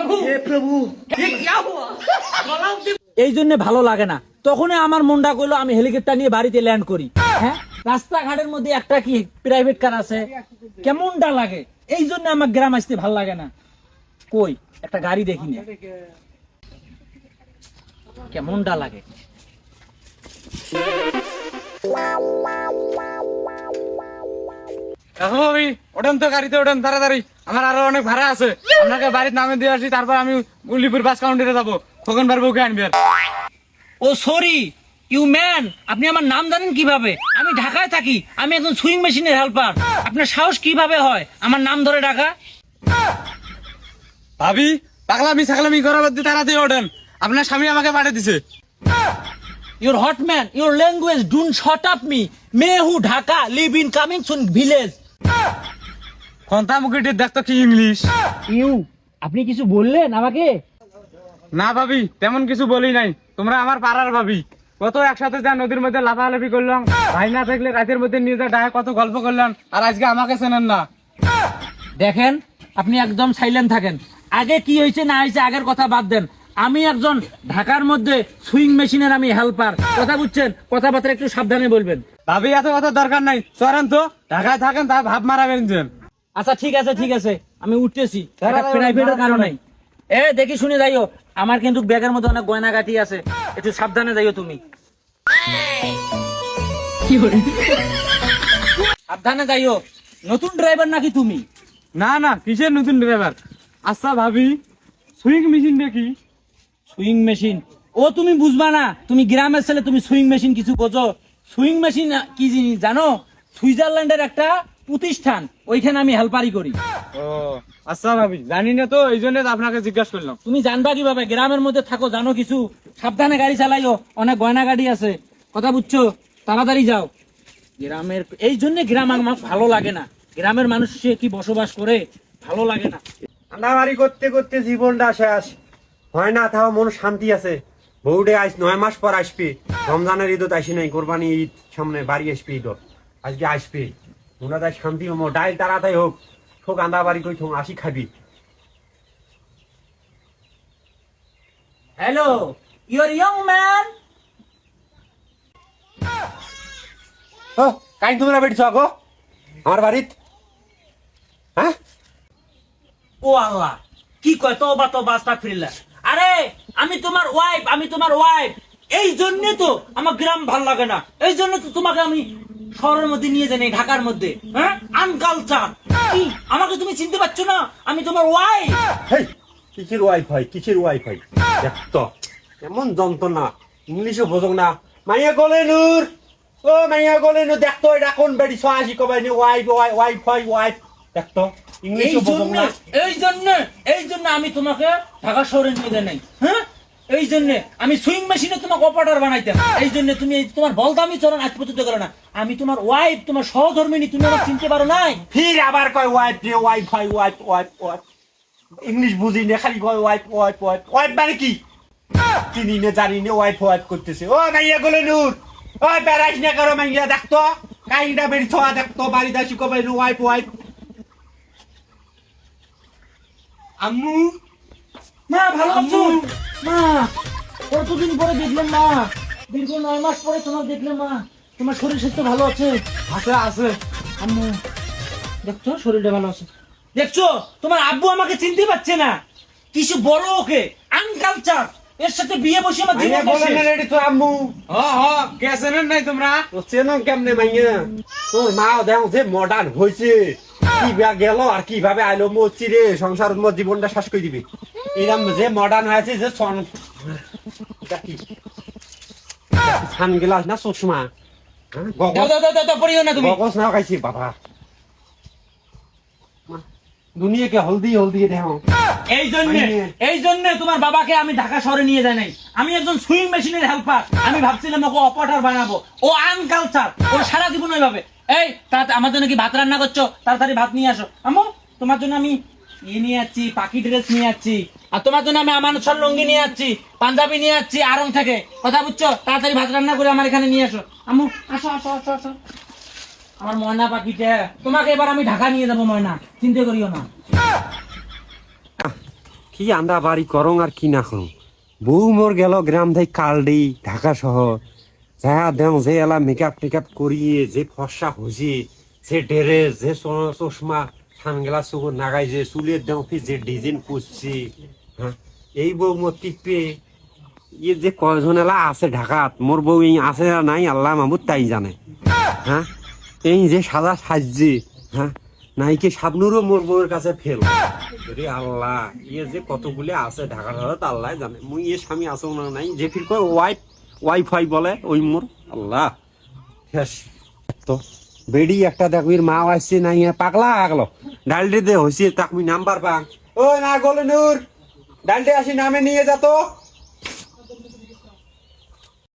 প্রভু। হে প্রভু। এই জন্য ভালো লাগে না। তখনই আমার মনটা করল আমি হেলিকপ্টার নিয়ে বাড়িতে ল্যান্ড করি। হ্যাঁ? রাস্তাঘাটের মধ্যে একটা কি প্রাইভেট কার আছে? কেমনটা লাগে? এই জন্য আমার গ্রাম আসতে ভালো লাগে না। কই? একটা গাড়ি দেখি না। কেমনটা লাগে? আমি ওঠেন তো গাড়িতে ওঠেন তাড়াতাড়ি। আমার আরও অনেক ভাড়া আছে। আপনাকে বাড়ির নামে দিয়ে আসি তারপর আমি উলিপুর বাস কাউন্টারে যাব। খোকন বার বউকে আনবে ও সরি ইউ ম্যান আপনি আমার নাম জানেন কীভাবে? আমি ঢাকায় থাকি আমি একজন সুইং মেশিনের হেল্পার আপনার সাহস কীভাবে হয়? আমার নাম ধরে ডাকা। ভাবি পাগলামি ছাগলামি করার মধ্যে তাড়াতাড়ি ওঠেন। আপনার স্বামী আমাকে পাঠিয়ে দিছে। Your hot man, your language, don't shut up me. May who Dhaka live in coming soon village. খন্তা মুখিটির দেখতো কি ইংলিশ ইউ আপনি কিছু বললেন আমাকে? না ভাবি তেমন কিছু বলি নাই। তোমরা আমার পাড়ার ভাবি। কত একসাথে যা নদীর মধ্যে লাফালাফি করলাম। ভাই না থাকলে রাতের মধ্যে নিয়ে যা ডায় কত গল্প করলাম আর আজকে আমাকে চেনেন না। দেখেন আপনি একদম সাইলেন্ট থাকেন। আগে কি হয়েছে না হয়েছে আগের কথা বাদ দেন। আমি একজন ঢাকার মধ্যে সুইং মেশিনের আমি হেল্পার কথা বুঝছেন? কথাবার্তা একটু সাবধানে বলবেন। ভাবি এত কথা দরকার নাই। চলেন তো ঢাকায় থাকেন তার ভাব মারাবেন যেন। আচ্ছা ঠিক আছে ঠিক আছে। আমি উঠতেছি। দাঁড়া, দাঁড়া, প্রাইভেটের দাঁড়া, কারণে। এ দেখি শুনে যাইও। আমার কিন্তু ব্যাগের মধ্যে অনেক গয়নাগাটি আছে। একটু সাবধানে যাইও তুমি। সাবধানে যাইও। নতুন ড্রাইভার নাকি তুমি? না না কিসের নতুন ড্রাইভার আচ্ছা ভাবি সুইং মেশিন দেখি। সুইং মেশিন ও তুমি বুঝবা না। তুমি গ্রামের ছেলে তুমি সুইং মেশিন কিছু বোঝো। সুইং মেশিন কি জিনিস জানো? সুইজারল্যান্ডের একটা প্রতিষ্ঠান ওইখানে আমি হেল্পারি করি। ও আচ্ছা ভাবি জানি না তো এই জন্য তো আপনাকে জিজ্ঞাসা করলাম। তুমি জানবা কীভাবে? গ্রামের মধ্যে থাকো জানো কিছু? সাবধানে গাড়ি চালাইও অনেক গয়না গাড়ি আছে। কথা বুঝছ? তাড়াতাড়ি যাও। গ্রামের এই জন্য গ্রাম আমার ভালো লাগে না। গ্রামের মানুষ সে কি বসবাস করে ভালো লাগে না। আন্ডাবাড়ি করতে করতে জীবনটা শেষ। হয় না তাও মন শান্তি আছে। বউডে আইস নয় মাস পর আসবে। রমজানের ঈদত আসি নাই কোরবানি ঈদ সামনে বাড়ি আসবি ঈদত। আজকে আসবে। মনে তাই শান্তি হমো ডাইল তাড়াতাড়ি হোক। হোক আন্দা বাড়ি কই থম আসি খাবি। হ্যালো ইউর ইয়ং ম্যান ও কাই তোমরা বেড়ছ আগো? আমার বাড়িত? হ্যাঁ? ও আল্লাহ কি কয় তো বা তো বাস্তা ফিরলা আরে আমি তোমার ওয়াইফ আমি তোমার ওয়াইফ এই জন্য তো আমার গ্রাম ভালো লাগে না। এই জন্য তো তোমাকে আমি শহরের মধ্যে নিয়ে যাই নাই, ঢাকার মধ্যে। হ্যাঁ? আনকালচার আমাকে তুমি চিনতে পারছ না? আমি তোমার ওয়াইফ হেই কিসের ওয়াইফাই কিসের ওয়াইফাই তো। এমন যন্ত্রণা। ইংলিশও বোঝক না। মাইয়া গলে নূর ও মাইয়া গলে নূর দেখ তো এটা কোন বেড়ি? আসি কবাই নি ওয়াইফ ওয়াই ওয়াইফাই ওয়াইফ দেখ তো। এই ইংলিশও বোঝক না। এই জন্য এই জন্য আমি তোমাকে ঢাকা শহরে নিয়ে যাই নাই। হ্যাঁ? এই জন্য আমি সুইং মেশিনে তোমাকে অপারেটর বানাইতাম। এই জন্য তুমি এই তোমার বলদামি চরণ আজ পর্যন্ত করো না। আমি তোমার ওয়াইফ তোমার সহধর্মিনী তুমি আমার চিনতে পারো নাই। ফির আবার কয় ওয়াইফ রে wifi wife wife wife English বুঝি না খালি কয় ওয়াইফ ওয়াইফ ওয়াইফ ওয়াইফ মানে কি? চিনি না জানি না ওয়াইফ ওয়াইফ করতেছে। ও মাইয়া গলে নূর। ও বেড়াইস না করো মাইয়া দেখ তো। কাইটা বেড়ি ছোয়া দেখ তো বাড়ি দাসি কবাই নি ওয়াইফ ওয়াইফ আম্মু। মা ভালো আছো? মা কতদিন পরে দেখলাম মা? দীর্ঘ নয় মাস পরে তোমার মা। তোমার শরীর স্বাস্থ্য ভালো আছে? আছে আছে। আম্মু দেখছ? শরীরটা ভালো আছে। দেখছ? তোমার আব্বু আমাকে চিনতে পারছে না। কিছু বলো ওকে। আনকালচার এর সাথে বিয়ে বসে আমার জীবন না রে তো আম্মু। হ হ কে চেনেন নাই তোমরা? তো চেনো কেমনে মাইয়া তোর মা দেখো যে মডার্ন হয়েছে কি বা গেল আর কীভাবে আইলো মরছি রে সংসার জীবনটা শেষ করে দিবে। এরম যে মডার্ন হয়েছে যে সন সানগ্লাস না চশমা? হ্যাঁ, গগস না খাইছি বাবা। দুনিয়াকে হলদি হলদি দেখো এই জন্য এই জন্য তোমার বাবাকে আমি ঢাকা শহরে নিয়ে যাই নাই। আমি একজন সুইং মেশিনের হেল্পার আমি ভাবছিলাম ওকে অপারেটর বানাবো। ও আনকালচার ও সারা জীবন ওইভাবে। এই তাড়াতাড়ি আমার জন্য কি ভাত রান্না করছ? তাড়াতাড়ি ভাত নিয়ে আসো। আম্মু তোমার জন্য আমি ইয়ে নিয়ে যাচ্ছি পাখি ড্রেস নিয়ে যাচ্ছি। আর তোমার জন্য আমি আমার ছল লুঙ্গি নিয়ে যাচ্ছি পাঞ্জাবি নিয়ে যাচ্ছি আরং থেকে। কথা বুঝছ? তাড়াতাড়ি ভাত রান্না করে আমার এখানে নিয়ে আসো। আম্মু, আসো আসো আসো আসো। আমার ময়না পাখিটা। তোমাকে এবার আমি ঢাকা নিয়ে যাব, ময়না। চিন্তা করিও না। কি আন্দা বাড়ি করং আর কি না করং? বউ মোর গেল গ্রাম থেকে কালডি, ঢাকা শহর। যা দেও, যে এলা মেকআপ টেকআপ করিয়ে, যে ফর্সা হয়েছে যে ড্রেস, যে চশমা, সানগ্লাস নাগাই যে চুলের দেও যে ডিজাইন করছে হ্যাঁ? এই বউ মোর টিপে ইয়ে যে কয়জন এলা আছে ঢাকাত, মোর বউ এই আছে না নাই, আল্লাহ মাহমুদ তাই জানে। হ্যাঁ? এই যে সাদা সাজছে হ্যাঁ? নাইকে সাবনুরও মোর বউয়ের কাছে ফেল রে আল্লাহ ইয়ে যে কতগুলি আছে ঢাকা শহরত আল্লাহ জানে। মুই ইয়ে স্বামী আছে না নাই, যে ফির কয় ওয়াইফ ওয়াইফাই বলে, ওই মোর। আল্লাহ শেষ তো বেডি একটা দেখবির মা আসছে নাই এ পাগলা, আগলো। ডালডে দে হইছে তাকমি নাম্বার পাং। ও না গলে নূর। ডালডে আসি নামে নিয়ে যা তো।